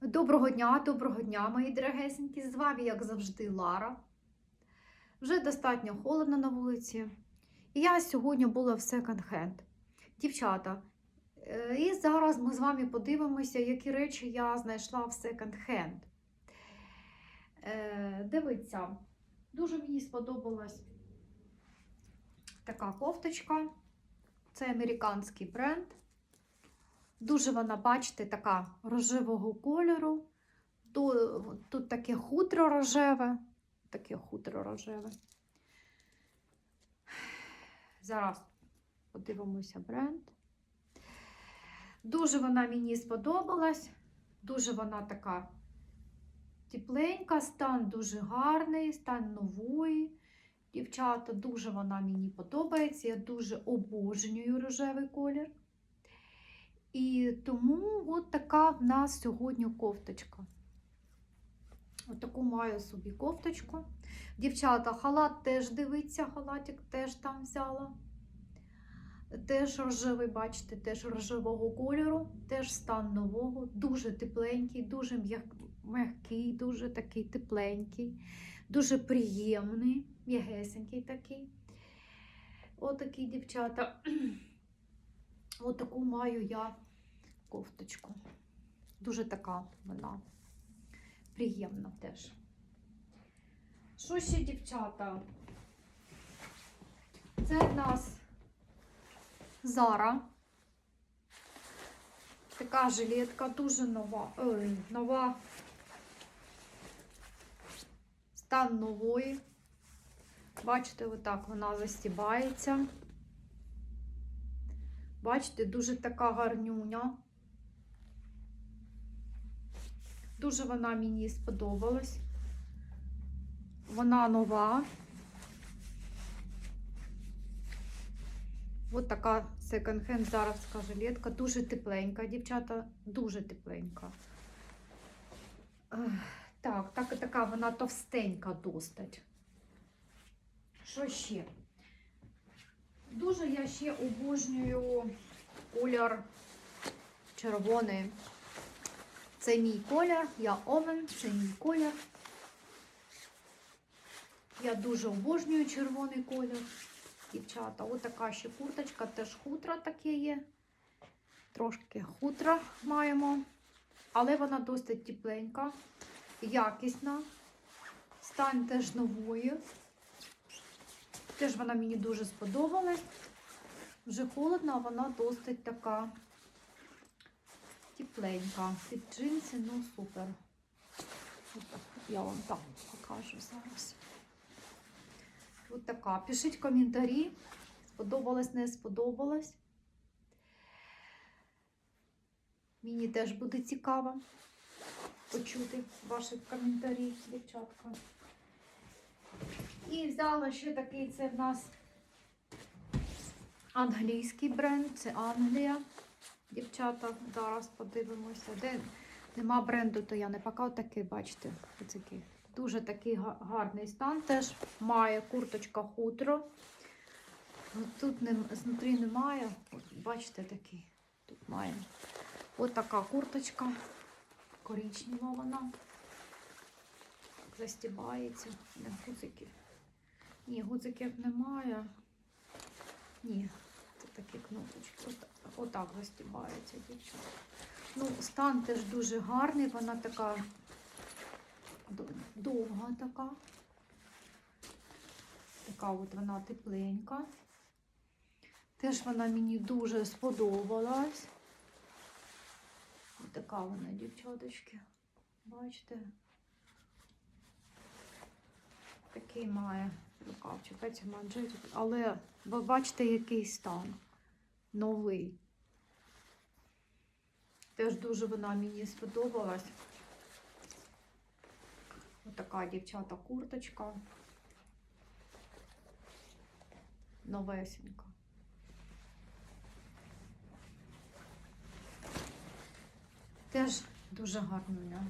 Доброго дня, доброго дня, мої дорогесенькі. З вами, як завжди, Лара. Вже достатньо холодно на вулиці. І я сьогодні була в секонд-хенд. Дівчата, е, і зараз ми з вами подивимося, які речі я знайшла в секонд-хенд. Дивіться, дуже мені сподобалась така кофточка. Це американський бренд. Дуже вона, бачите, така рожевого кольору. Тут, тут таке хутро рожеве. Таке хутро рожеве. Зараз подивимося бренд. Дуже вона мені сподобалась. Дуже вона така тепленька, стан дуже гарний, стан нової. Дівчата, дуже вона мені подобається. Я дуже обожнюю рожевий колір. І тому от така в нас сьогодні кофточка. От таку маю собі кофточку. Дівчата, халат теж дивиться, халатик теж там взяла. Теж рожевий, бачите, теж рожевого кольору, теж стан нового, дуже тепленький, дуже м'який, дуже такий тепленький, дуже приємний, м'ягесенький такий. Отакі дівчата. Отаку маю я кофточку. Дуже така вона приємна теж. Що ще, дівчата? Це в нас Зара. Така жилетка, дуже нова. Ой, нова. Стан нової. Бачите, отак вона застібається. Бачите, дуже така гарнюня. Дуже вона мені сподобалась. Вона нова. Ось така секонд-хенд заровська жилетка. Дуже тепленька, дівчата, дуже тепленька. Так, так, така вона товстенька достать. Що ще? Дуже я ще обожнюю колір червоний. Це мій колір, я Омен, це мій колір. Я дуже обожнюю червоний колір. Дівчата, ось така ще курточка, теж хутра таке є. Трошки хутра маємо, але вона досить тепленька, якісна. Стан теж нової. Теж вона мені дуже сподобалась. Вже холодно, а вона досить така тепленька. Під джинси, ну супер. Я вам так покажу зараз. Ось така. Пишіть коментарі. Сподобалось, не сподобалось. Мені теж буде цікаво почути ваші коментарі, дівчатка. І взяла ще такий, це в нас англійський бренд, це Англія. Дівчата, зараз подивимося. Де нема бренду, то я не пока такий, бачите, такий. Дуже такий гарний стан. Теж має курточка хутро. Тут не, знутрі немає. От, бачите, такий. Тут має. Ось така курточка. Коричнева вона. Так, застібається. Не гудзиків. Ні, гудзиків немає. Ні, це такі кнопочки. Отак, отак застібається, дівчата. Ну, стан теж дуже гарний, вона така довга така. Така от вона тепленька. Теж вона мені дуже сподобалась. Ось така вона, дівчаточки. Бачите? Такий має рукавчик. Але ви бачите, який стан новий. Теж дуже вона мені сподобалась. Ось така дівчата курточка. Новесенька. Теж дуже гарна.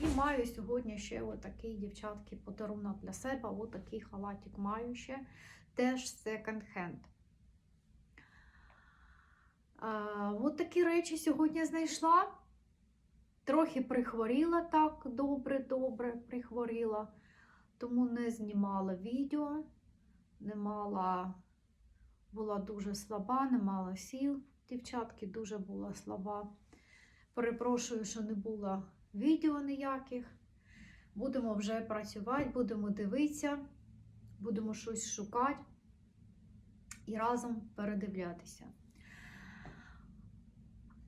І маю сьогодні ще отакий, дівчатки, подарунок для себе. Отакий халатик маю ще. Теж секонд-хенд. От такі речі сьогодні знайшла. Трохи прихворіла так, добре-добре прихворіла, тому не знімала відео, не мала, була дуже слаба, не мала сіл. Дівчатки дуже була слаба. Перепрошую, що не було відео ніяких. Будемо вже працювати, будемо дивитися, будемо щось шукати і разом передивлятися.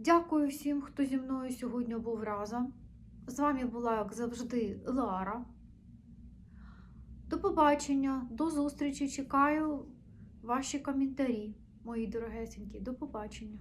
Дякую всім, хто зі мною сьогодні був разом. З вами була, як завжди, Лара. До побачення, до зустрічі. Чекаю ваші коментарі, мої дорогесенькі. До побачення.